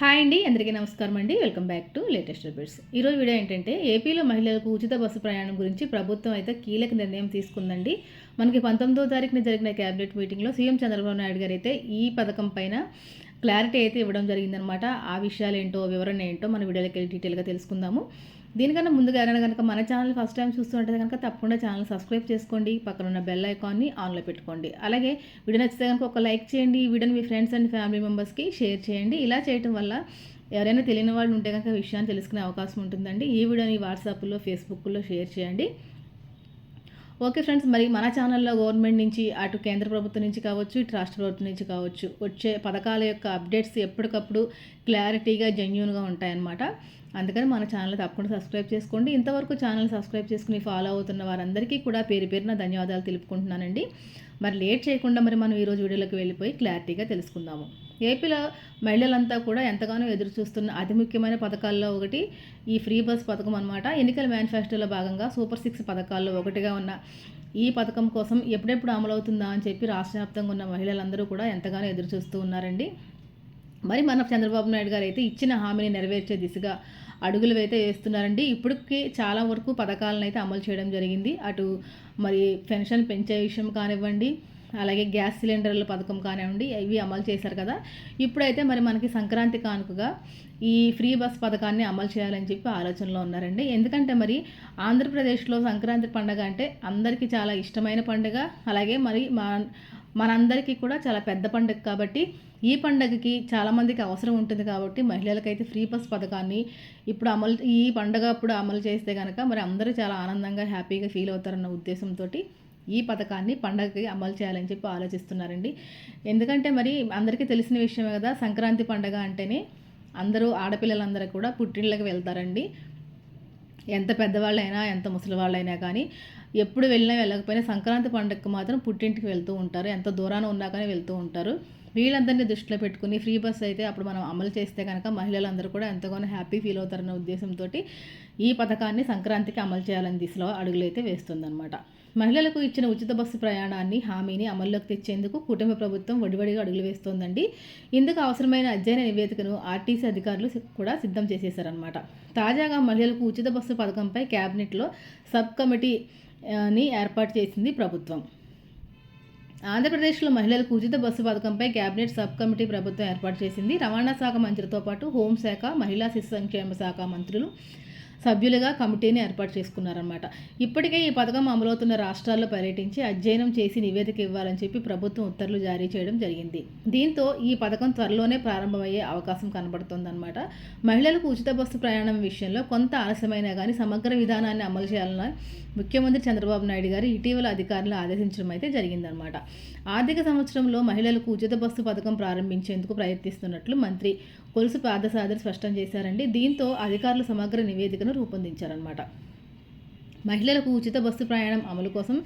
Hi అండి అందరికీ నమస్కారం అండి. Welcome back to latest updates ఈరోజు వీడియో ఏంటంటే ఏపీలో మహిళలకు ఉచిత బస్సు ప్రయాణం గురించి ప్రభుత్వం అయితే కీలక నిర్ణయం తీసుకుందండి. మనకి పంతొమ్మిదో తారీఖున జరిగిన క్యాబినెట్ మీటింగ్లో సీఎం చంద్రబాబు నాయుడు గారు అయితే ఈ పథకం పైన క్లారిటీ అయితే ఇవ్వడం జరిగిందనమాట ఆ విషయాలు ఏంటో వివరణ ఏంటో మన వీడియోలోకి వెళ్ళి డీటెయిల్గా తెలుసుకుందాము. దీనికన్నా ముందుగా ఎవరైనా కనుక మన ఛానల్ ఫస్ట్ టైం చూస్తుంటే కనుక తప్పకుండా ఛానల్ సబ్స్క్రైబ్ చేసుకోండి పక్కన ఉన్న బెల్ ఐకాన్ని ఆన్లో పెట్టుకోండి. అలాగే వీడియో నచ్చితే కనుక ఒక లైక్ చేయండి ఈ వీడియోని మీ ఫ్రెండ్స్ అండ్ ఫ్యామిలీ మెంబర్స్కి షేర్ చేయండి. ఇలా చేయటం వల్ల ఎవరైనా తెలియని వాళ్ళు ఉంటే కనుక విషయాన్ని తెలుసుకునే అవకాశం ఉంటుందండి. ఈ వీడియోని వాట్సాప్లో ఫేస్బుక్లో షేర్ చేయండి. ఓకే ఫ్రెండ్స్ మరి మన ఛానల్లో గవర్నమెంట్ నుంచి అటు కేంద్ర ప్రభుత్వం నుంచి కావచ్చు ఇటు రాష్ట్ర ప్రభుత్వం నుంచి కావచ్చు వచ్చే పథకాల యొక్క అప్డేట్స్ ఎప్పటికప్పుడు క్లారిటీగా జెన్యున్గా ఉంటాయన్నమాట. అందుకని మన ఛానల్ తప్పకుండా సబ్స్క్రైబ్ చేసుకోండి. ఇంతవరకు ఛానల్ సబ్స్క్రైబ్ చేసుకుని ఫాలో అవుతున్న వారందరికీ కూడా పేరు పేరున ధన్యవాదాలు తెలుపుకుంటున్నానండి. మరి లేట్ చేయకుండా మరి మనం ఈరోజు వీడియోలోకి వెళ్ళిపోయి క్లారిటీగా తెలుసుకుందాము. ఏపీలో మహిళలంతా కూడా ఎంతగానో ఎదురు చూస్తున్న అతి ముఖ్యమైన పథకాల్లో ఒకటి ఈ ఫ్రీ బస్ పథకం అనమాట ఎన్నికల మేనిఫెస్టోలో భాగంగా సూపర్ సిక్స్ పథకాల్లో ఒకటిగా ఉన్న ఈ పథకం కోసం ఎప్పుడెప్పుడు అమలవుతుందా అని చెప్పి రాష్ట్ర వ్యాప్తంగా ఉన్న మహిళలందరూ కూడా ఎంతగానో ఎదురు చూస్తూ ఉన్నారండి. మరి మన చంద్రబాబు నాయుడు గారు అయితే ఇచ్చిన హామీని నెరవేర్చే దిశగా అడుగులు అయితే వేస్తున్నారండి. ఇప్పటికి చాలా వరకు పథకాలను అయితే అమలు చేయడం జరిగింది. అటు మరి పెన్షన్ పెంచే విషయం కానివ్వండి అలాగే గ్యాస్ సిలిండర్ల పథకం కానివ్వండి ఇవి అమలు చేశారు కదా. ఇప్పుడైతే మరి మనకి సంక్రాంతి కానుకగా ఈ ఫ్రీ బస్ పథకాన్ని అమలు చేయాలని చెప్పి ఆలోచనలో ఉన్నారండి. ఎందుకంటే మరి ఆంధ్రప్రదేశ్లో సంక్రాంతి పండుగ అంటే అందరికీ చాలా ఇష్టమైన పండుగ. అలాగే మరి మా మనందరికీ కూడా చాలా పెద్ద పండుగ కాబట్టి ఈ పండుగకి చాలామందికి అవసరం ఉంటుంది కాబట్టి మహిళలకైతే ఫ్రీ బస్ పథకాన్ని ఇప్పుడు అమలు ఈ పండుగ అప్పుడు అమలు చేస్తే కనుక మరి అందరూ చాలా ఆనందంగా హ్యాపీగా ఫీల్ అవుతారన్న ఉద్దేశంతో ఈ పథకాన్ని పండగకి అమలు చేయాలని చెప్పి ఆలోచిస్తున్నారండి. ఎందుకంటే మరి అందరికీ తెలిసిన విషయమే కదా సంక్రాంతి పండగ అంటేనే అందరూ ఆడపిల్లలందరూ కూడా పుట్టిళ్ళకి వెళ్తారండి. ఎంత పెద్దవాళ్ళైనా ఎంత ముసలివాళ్ళైనా కానీ ఎప్పుడు వెళ్ళినా వెళ్ళకపోయినా సంక్రాంతి పండుగకు మాత్రం పుట్టింటికి వెళ్తూ ఉంటారు. ఎంత దూరాన ఉన్నా కానీ వెళ్తూ ఉంటారు. వీళ్ళందరినీ దృష్టిలో పెట్టుకుని ఫ్రీ బస్ అయితే అప్పుడు మనం అమలు చేస్తే కనుక మహిళలందరూ కూడా ఎంతగానో హ్యాపీ ఫీల్ అవుతారన్న ఉద్దేశంతో ఈ పథకాన్ని సంక్రాంతికి అమలు చేయాలని దిశలో అడుగులైతే వేస్తుందన్నమాట. మహిళలకు ఇచ్చిన ఉచిత బస్సు ప్రయాణాన్ని హామీని అమల్లోకి తెచ్చేందుకు కుటుంబ ప్రభుత్వం వడివడిగా అడుగులు వేస్తోందండి. ఇందుకు అవసరమైన అధ్యయన నివేదికను ఆర్టీసీ అధికారులు కూడా సిద్ధం చేసేశారనమాట తాజాగా మహిళలకు ఉచిత బస్సు పథకంపై క్యాబినెట్లో సబ్ కమిటీని ఏర్పాటు చేసింది ప్రభుత్వం. ఆంధ్రప్రదేశ్లో మహిళలకు ఉచిత బస్సు పథకంపై కేబినెట్ సబ్ కమిటీ ప్రభుత్వం ఏర్పాటు చేసింది. రవాణా శాఖ మంత్రితో పాటు హోంశాఖ మహిళా శిశు సంక్షేమ శాఖ మంత్రులు సభ్యులుగా కమిటీని ఏర్పాటు చేసుకున్నారన్నమాట. ఇప్పటికే ఈ పథకం అమలవుతున్న రాష్ట్రాల్లో పర్యటించి అధ్యయనం చేసి నివేదిక ఇవ్వాలని చెప్పి ప్రభుత్వం ఉత్తర్వులు జారీ చేయడం జరిగింది. దీంతో ఈ పథకం త్వరలోనే ప్రారంభమయ్యే అవకాశం కనబడుతోందన్నమాట. మహిళలకు ఉచిత బస్సు ప్రయాణం విషయంలో కొంత ఆలస్యమైనా కానీ సమగ్ర విధానాన్ని అమలు చేయాలని ముఖ్యమంత్రి చంద్రబాబు నాయుడు గారు ఇటీవల అధికారులు ఆదేశించడం అయితే జరిగిందనమాట ఆర్థిక సంవత్సరంలో మహిళలకు ఉచిత బస్సు పథకం ప్రారంభించేందుకు ప్రయత్నిస్తున్నట్లు మంత్రి కొలుసు పాదసాదరి స్పష్టం చేశారండి. దీంతో అధికారులు సమగ్ర నివేదికను రూపొందించారనమాట మహిళలకు ఉచిత బస్సు ప్రయాణం అమలు కోసం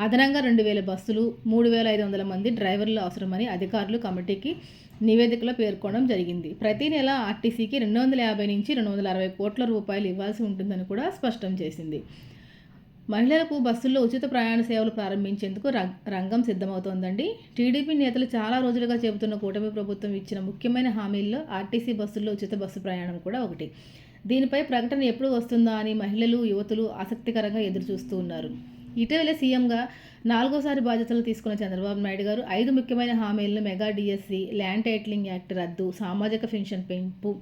అదనంగా రెండు వేల బస్సులు మూడు వేల ఐదు వందల మంది డ్రైవర్లు అవసరమని అధికారులు కమిటీకి నివేదికలో పేర్కొనడం జరిగింది. ప్రతి నెల ఆర్టీసీకి రెండు వందల యాభై నుంచి రెండు వందల అరవై కోట్ల రూపాయలు ఇవ్వాల్సి ఉంటుందని కూడా స్పష్టం చేసింది. మహిళలకు బస్సుల్లో ఉచిత ప్రయాణ సేవలు ప్రారంభించేందుకు రంగం సిద్ధమవుతోందండి. టీడీపీ నేతలు చాలా రోజులుగా చెబుతున్న కూటమి ప్రభుత్వం ఇచ్చిన ముఖ్యమైన హామీల్లో ఆర్టీసీ బస్సుల్లో ఉచిత బస్సు ప్రయాణం కూడా ఒకటి. దీనిపై ప్రకటన ఎప్పుడు వస్తుందా అని మహిళలు యువతులు ఆసక్తికరంగా ఎదురుచూస్తూ ఉన్నారు. ఇటీవల సీఎంగా నాలుగోసారి బాధ్యతలు తీసుకున్న చంద్రబాబు నాయుడు గారు ఐదు ముఖ్యమైన హామీలను mega DSC land titling act రద్దు సామాజిక పెన్షన్ పెంపు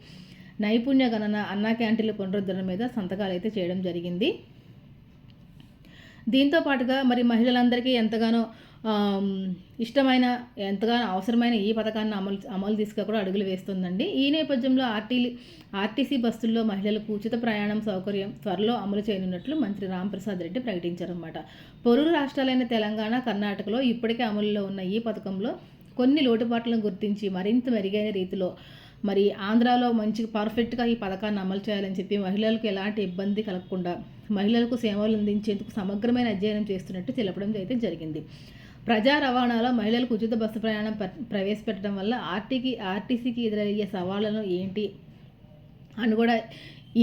నైపుణ్య గణన అన్నా క్యాంటీన్ల పునరుద్ధరణ మీద సంతకాలు అయితే చేయడం జరిగింది. దీంతో పాటుగా మరి మహిళలందరికీ ఎంతగానో ఇష్టమైన ఎంతగానో అవసరమైన ఈ పథకాన్ని అమలు అమలు తీసుకు కూడా అడుగులు వేస్తుందండి. ఈ నేపథ్యంలో ఆర్టీ ఆర్టీసీ బస్సుల్లో మహిళలకు ఉచిత ప్రయాణం సౌకర్యం త్వరలో అమలు చేయనున్నట్లు మంత్రి రాంప్రసాద్ రెడ్డి ప్రకటించారన్నమాట. పొరుగు రాష్ట్రాలైన తెలంగాణ కర్ణాటకలో ఇప్పటికే అమలులో ఉన్న ఈ పథకంలో కొన్ని లోటుపాట్లను గుర్తించి మరింత మెరుగైన రీతిలో మరి ఆంధ్రాలో మంచి పర్ఫెక్ట్గా ఈ పథకాన్ని అమలు చేయాలని చెప్పి మహిళలకు ఎలాంటి ఇబ్బంది కలగకుండా మహిళలకు సేవలు అందించేందుకు సమగ్రమైన అధ్యయనం చేస్తున్నట్టు తెలపడం అయితే జరిగింది. ప్రజా రవాణాలో మహిళలకు ఉచిత బస్సు ప్రయాణం ప్రవేశపెట్టడం వల్ల ఆర్టీకి ఆర్టీసీకి ఎదురయ్యే సవాళ్ళను ఏంటి అని కూడా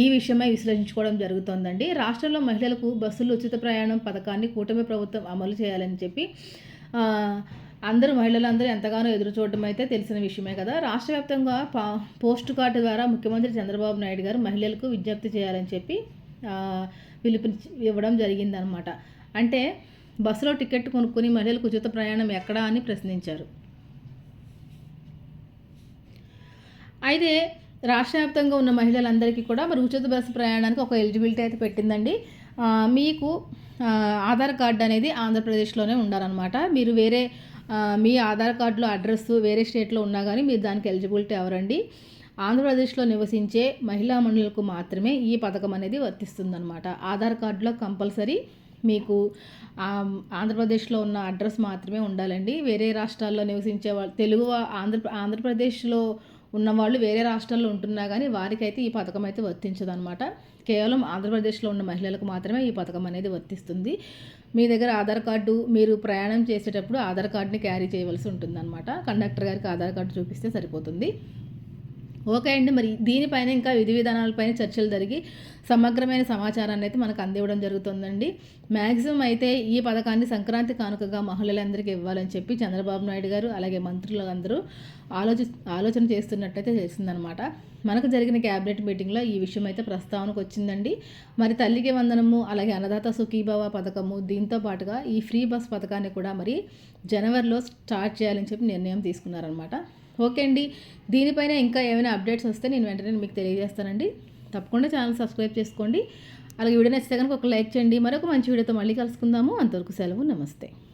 ఈ విషయమై విశ్లేషించుకోవడం జరుగుతోందండి. రాష్ట్రంలో మహిళలకు బస్సులు ఉచిత ప్రయాణం పథకాన్ని కూటమి ప్రభుత్వం అమలు చేయాలని చెప్పి అందరూ మహిళలందరూ ఎంతగానో ఎదురు చూడటం అయితే తెలిసిన విషయమే కదా. రాష్ట్ర వ్యాప్తంగా పా పోస్ట్ కార్డు ద్వారా ముఖ్యమంత్రి చంద్రబాబు నాయుడు గారు మహిళలకు విజ్ఞప్తి చేయాలని చెప్పి పిలుపు ఇవ్వడం జరిగిందనమాట. అంటే బస్సులో టికెట్ కొనుక్కుని మహిళలకు ఉచిత ప్రయాణం ఎక్కడా అని ప్రశ్నించారు. అయితే రాష్ట్ర వ్యాప్తంగా ఉన్న మహిళలందరికీ కూడా మరి ఉచిత బస్సు ప్రయాణానికి ఒక ఎలిజిబిలిటీ అయితే పెట్టిందండి. మీకు ఆధార్ కార్డు అనేది ఆంధ్రప్రదేశ్లోనే ఉండాలన్నమాట. మీరు వేరే మీ ఆధార్ కార్డులో అడ్రస్ వేరే స్టేట్లో ఉన్నా కానీ మీరు దానికి ఎలిజిబిలిటీ ఎవరండి ఆంధ్రప్రదేశ్లో నివసించే మహిళా మనులకు మాత్రమే ఈ పథకం అనేది వర్తిస్తుందన్నమాట. ఆధార్ కార్డులో కంపల్సరీ మీకు ఆంధ్రప్రదేశ్లో ఉన్న అడ్రస్ మాత్రమే ఉండాలండి. వేరే రాష్ట్రాల్లో నివసించే వాళ్ళు తెలుగు ఆంధ్ర ఆంధ్రప్రదేశ్లో ఉన్నవాళ్ళు వేరే రాష్ట్రాల్లో ఉంటున్నా కానీ వారికైతే ఈ పథకం అయితే వర్తించదనమాట. కేవలం ఆంధ్రప్రదేశ్లో ఉన్న మహిళలకు మాత్రమే ఈ పథకం అనేది వర్తిస్తుంది. మీ దగ్గర ఆధార్ కార్డు మీరు ప్రయాణం చేసేటప్పుడు ఆధార్ కార్డుని క్యారీ చేయవలసి ఉంటుందన్నమాట కండక్టర్ గారికి ఆధార్ కార్డు చూపిస్తే సరిపోతుంది. ఓకే అండి. మరి దీనిపైన ఇంకా విధి విధానాలపైన చర్చలు జరిగి సమగ్రమైన సమాచారాన్ని అయితే మనకు అందివ్వడం జరుగుతుందండి. మ్యాక్సిమం అయితే ఈ పథకాన్ని సంక్రాంతి కానుకగా మహిళలందరికీ ఇవ్వాలని చెప్పి చంద్రబాబు నాయుడు గారు అలాగే మంత్రులు అందరూ ఆలోచి ఆలోచన చేస్తున్నట్టయితే తెలిసిందనమాట. మనకు జరిగిన క్యాబినెట్ మీటింగ్లో ఈ విషయం అయితే ప్రస్తావనకు వచ్చిందండి. మరి తల్లికి వందనము అలాగే అన్నదాత సుఖీభావ పథకము దీంతో పాటుగా ఈ ఫ్రీ బస్ పథకాన్ని కూడా మరి జనవరిలో స్టార్ట్ చేయాలని చెప్పి నిర్ణయం తీసుకున్నారనమాట. ఓకే అండి. దీనిపైన ఇంకా ఏమైనా అప్డేట్స్ వస్తే నేను వెంటనే మీకు తెలియజేస్తానండి. తప్పకుండా ఛానల్ సబ్స్క్రైబ్ చేసుకోండి. అలాగే వీడియో నచ్చితే కనుక ఒక లైక్ చేయండి. మరొక మంచి వీడియోతో మళ్ళీ కలుసుకుందాము. అంతవరకు సెలవు. నమస్తే.